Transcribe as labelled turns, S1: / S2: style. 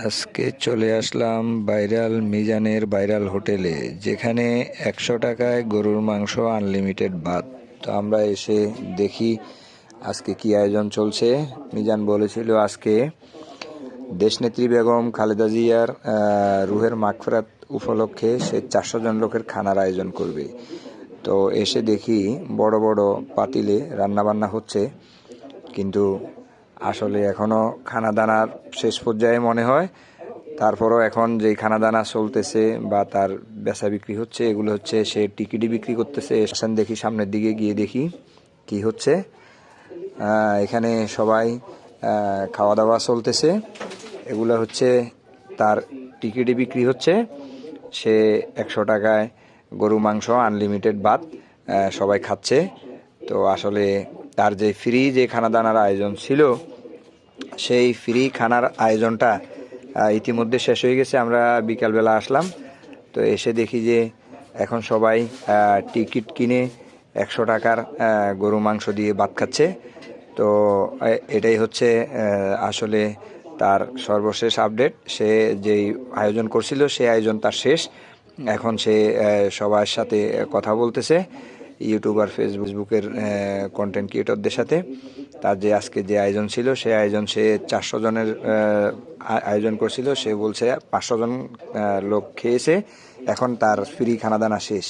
S1: আজকে চলে আসলাম ভাইরাল মিজানের ভাইরাল হোটেলে, যেখানে একশো টাকায় গরুর মাংস আনলিমিটেড ভাত। তো আমরা এসে দেখি আজকে কি আয়োজন চলছে। মিজান বলেছিল আজকে দেশনেত্রী বেগম খালেদা জিয়ার রুহের মাগফেরাত উপলক্ষে সে চারশো জন লোকের খানার আয়োজন করবে। তো এসে দেখি বড় বড় পাতিলে রান্না বান্না হচ্ছে, কিন্তু আসলে এখনও খানা দানার শেষ পর্যায়ে মনে হয়। তারপরও এখন যেই খানা দানা চলতেছে বা তার বেচা বিক্রি হচ্ছে, এগুলো হচ্ছে সে টিকিটই বিক্রি করতেছে। এসেন দেখি সামনের দিকে গিয়ে দেখি কি হচ্ছে। এখানে সবাই খাওয়া দাওয়া চলতেছে। এগুলো হচ্ছে তার টিকিটই বিক্রি হচ্ছে। সে একশো টাকায় গরু, মাংস আনলিমিটেড ভাত সবাই খাচ্ছে। তো আসলে তার যে ফ্রি যে খানা দানার আয়োজন ছিল সেই ফ্রি খানার আয়োজনটা ইতিমধ্যে শেষ হয়ে গেছে, আমরা বিকালবেলা আসলাম। তো এসে দেখি যে এখন সবাই টিকিট কিনে একশো টাকার গরু মাংস দিয়ে ভাত খাচ্ছে। তো এটাই হচ্ছে আসলে তার সর্বশেষ আপডেট। সে যেই আয়োজন করছিল, সেই আয়োজন তার শেষ। এখন সে সবার সাথে কথা বলতেছে ইউটিউবার ফেসবুকের কন্টেন্ট ক্রিয়েটরদের সাথে। তার যে আজকে যে আয়োজন ছিল সে আয়োজন সে চারশো জনের আয়োজন করছিল। সে বলছে পাঁচশো জন লোক খেয়েছে। এখন তার ফ্রি খানাদানা শেষ।